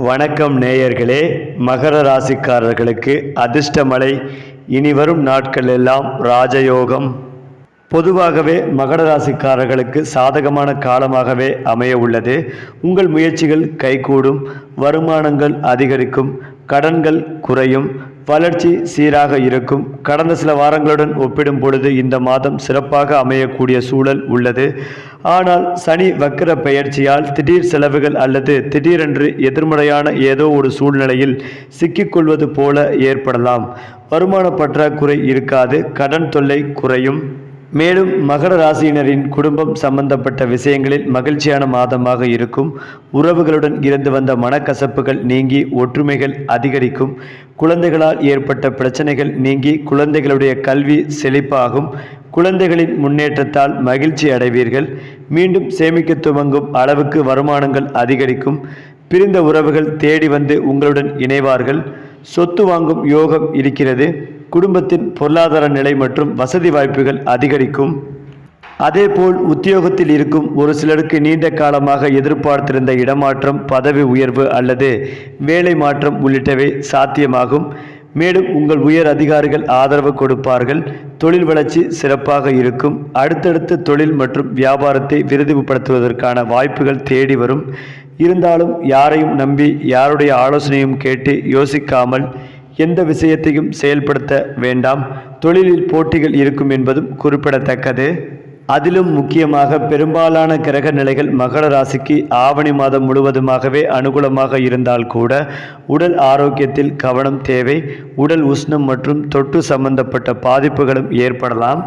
வணக்கம் நேயர்களே. மகர ராசிக்காரர்களுக்கு அதிர்ஷ்டமலை. இனி வரும் நாட்கள் எல்லாம் ராஜயோகம். பொதுவாகவே மகர ராசிக்காரர்களுக்கு சாதகமான காலமாகவே அமைய உள்ளது. உங்கள் முயற்சிகள் கைகூடும். வருமானங்கள் அதிகரிக்கும். கடன்கள் குறையும் வளர்ச்சி சீராக இருக்கும். கடந்த சில வாரங்களுடன் ஒப்பிடும் பொழுது இந்த மாதம் சிறப்பாக அமையக்கூடிய சூழல் உள்ளது. ஆனால் சனி வக்கர பெயர்ச்சியால் திடீர் செலவுகள் அல்லது திடீரென்று எதிர்மறையான ஏதோ ஒரு சூழ்நிலையில் சிக்கிக்கொள்வது போல ஏற்படலாம். வருமான பற்றாக்குறை இருக்காது கடன் தொல்லை குறையும். மேலும் மகர ராசியினரின் குடும்பம் சம்பந்தப்பட்ட விஷயங்களில் மகிழ்ச்சியான மாதமாக இருக்கும். உறவுகளுடன் இருந்து வந்த மனக்கசப்புகள் நீங்கி ஒற்றுமைகள் அதிகரிக்கும். குழந்தைகளால் ஏற்பட்ட பிரச்சனைகள் நீங்கி குழந்தைகளுடைய கல்வி செழிப்பாகும். குழந்தைகளின் முன்னேற்றத்தால் மகிழ்ச்சி அடைவீர்கள். மீண்டும் சேமிக்க துவங்கும் அளவுக்கு வருமானங்கள் அதிகரிக்கும். பிரிந்த உறவுகள் தேடி வந்து உங்களுடன் இணைவார்கள். சொத்து வாங்கும் யோகம் இருக்கிறது. குடும்பத்தின் பொருளாதார நிலை மற்றும் வசதி வாய்ப்புகள் அதிகரிக்கும். அதேபோல் உத்தியோகத்தில் இருக்கும் ஒரு சிலருக்கு நீண்ட காலமாக எதிர்பார்த்திருந்த இடமாற்றம் பதவி உயர்வு அல்லது வேலை மாற்றம் உள்ளிட்டவை சாத்தியமாகும். மேலும் உங்கள் உயர் அதிகாரிகள் ஆதரவு கொடுப்பார்கள். தொழில் வளர்ச்சி சிறப்பாக இருக்கும். அடுத்தடுத்த தொழில் மற்றும் வியாபாரத்தை விருதுபடுத்துவதற்கான வாய்ப்புகள் தேடி வரும். இருந்தாலும் யாரையும் நம்பி யாருடைய ஆலோசனையும் கேட்டு யோசிக்காமல் எந்த விஷயத்தையும் செயல்படுத்த வேண்டாம். தொழிலில் போட்டிகள் இருக்கும் என்பதும் குறிப்பிடத்தக்கது. அதிலும் முக்கியமாக பெரும்பாலான கிரக நிலைகள் மகர ராசிக்கு ஆவணி மாதம் முழுவதுமாகவே அனுகூலமாக இருந்தால் கூட உடல் ஆரோக்கியத்தில் கவனம் தேவை. உடல் உஷ்ணம் மற்றும் தொட்டு சம்பந்தப்பட்ட பாதிப்புகளும் ஏற்படலாம்.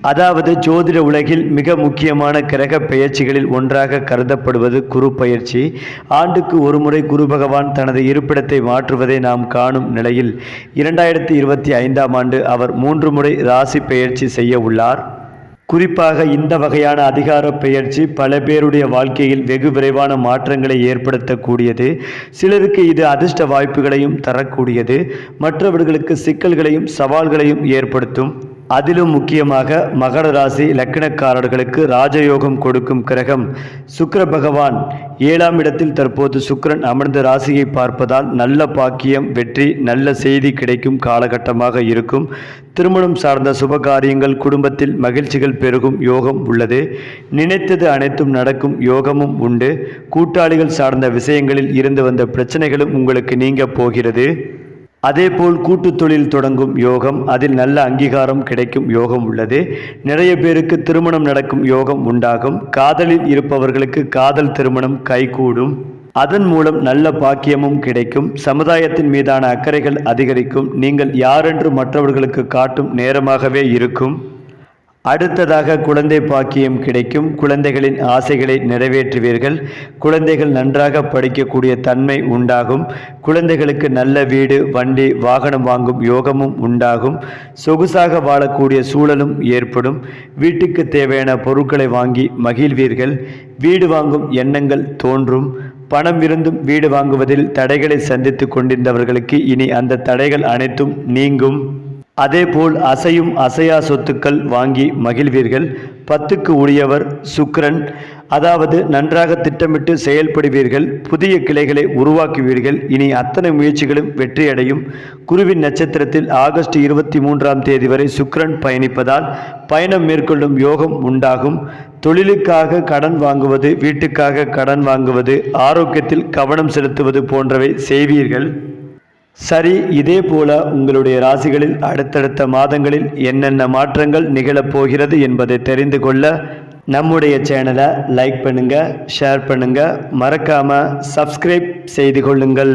அதாவது ஜோதிட உலகில் மிக முக்கியமான கிரக பெயர்ச்சிகளில் ஒன்றாக கருதப்படுவது குரு பயிற்சி. ஆண்டுக்கு ஒருமுறை குரு பகவான் தனது இருப்பிடத்தை மாற்றுவதை நாம் காணும் நிலையில் இரண்டாயிரத்தி இருபத்தி ஐந்தாம் ஆண்டு அவர் மூன்று முறை ராசி பெயர்ச்சி செய்ய உள்ளார். குறிப்பாக இந்த வகையான அதிகார பெயர்ச்சி பல பேருடைய வாழ்க்கையில் வெகு விரைவான மாற்றங்களை ஏற்படுத்தக்கூடியது. சிலருக்கு இது அதிர்ஷ்ட வாய்ப்புகளையும் தரக்கூடியது. மற்றவர்களுக்கு சிக்கல்களையும் சவால்களையும் ஏற்படுத்தும். அதிலும் முக்கியமாக மகர ராசி லக்கணக்காரர்களுக்கு ராஜயோகம் கொடுக்கும் கிரகம் சுக்கர பகவான் ஏழாம் இடத்தில் தற்போது சுக்கிரன் அமர்ந்த ராசியை பார்ப்பதால் நல்ல பாக்கியம் வெற்றி நல்ல செய்தி கிடைக்கும் காலகட்டமாக இருக்கும். திருமணம் சார்ந்த சுபகாரியங்கள் குடும்பத்தில் மகிழ்ச்சிகள் பெருகும் யோகம் உள்ளது. நினைத்தது அனைத்தும் நடக்கும் யோகமும் உண்டு. கூட்டாளிகள் சார்ந்த விஷயங்களில் இருந்து வந்த பிரச்சனைகளும் உங்களுக்கு நீங்க போகிறது. அதேபோல் கூட்டு தொழில் தொடங்கும் யோகம் அதில் நல்ல அங்கீகாரம் கிடைக்கும் யோகம் உள்ளது. நிறைய பேருக்கு திருமணம் நடக்கும் யோகம் உண்டாகும். காதலில் இருப்பவர்களுக்கு காதல் திருமணம் கைகூடும். அதன் மூலம் நல்ல பாக்கியமும் கிடைக்கும். சமுதாயத்தின் மீதான அக்கறைகள் அதிகரிக்கும். நீங்கள் யாரென்று மற்றவர்களுக்கு காட்டும் நேரமாகவே இருக்கும். அடுத்ததாக குழந்தை பாக்கியம் கிடைக்கும். குழந்தைகளின் ஆசைகளை நிறைவேற்றுவீர்கள். குழந்தைகள் நன்றாக படிக்கக்கூடிய தன்மை உண்டாகும். குழந்தைகளுக்கு நல்ல வீடு வண்டி வாகனம் வாங்கும் யோகமும் உண்டாகும். சொகுசாக வாழக்கூடிய சூழலும் ஏற்படும். வீட்டுக்கு தேவையான பொருட்களை வாங்கி மகிழ்வீர்கள். வீடு வாங்கும் எண்ணங்கள் தோன்றும். பணம் இருந்தும் வீடு வாங்குவதில் தடைகளை சந்தித்து கொண்டிருந்தவர்களுக்கு இனி அந்த தடைகள் அனைத்தும் நீங்கும். அதேபோல் அசையும் அசையா சொத்துக்கள் வாங்கி மகிழ்வீர்கள். பத்துக்கு உரியவர் சுக்ரன் அதாவது நன்றாக திட்டமிட்டு செயல்படுவீர்கள். புதிய கிளைகளை உருவாக்குவீர்கள். இனி அத்தனை முயற்சிகளும் வெற்றியடையும். குருவின் நட்சத்திரத்தில் ஆகஸ்ட் இருபத்தி மூன்றாம் தேதி வரை சுக்ரன் பயணிப்பதால் பயணம் மேற்கொள்ளும் யோகம் உண்டாகும். தொழிலுக்காக கடன் வாங்குவது வீட்டுக்காக கடன் வாங்குவது ஆரோக்கியத்தில் கவனம் செலுத்துவது போன்றவை செய்வீர்கள். சரி இதே போல உங்களுடைய ராசிகளில் அடுத்தடுத்த மாதங்களில் என்னென்ன மாற்றங்கள் நிகழப்போகிறது என்பதை தெரிந்து கொள்ள நம்முடைய சேனலை லைக் பண்ணுங்க ஷேர் பண்ணுங்க. மறக்காம சப்ஸ்கிரைப் செய்து கொள்ளுங்கள்.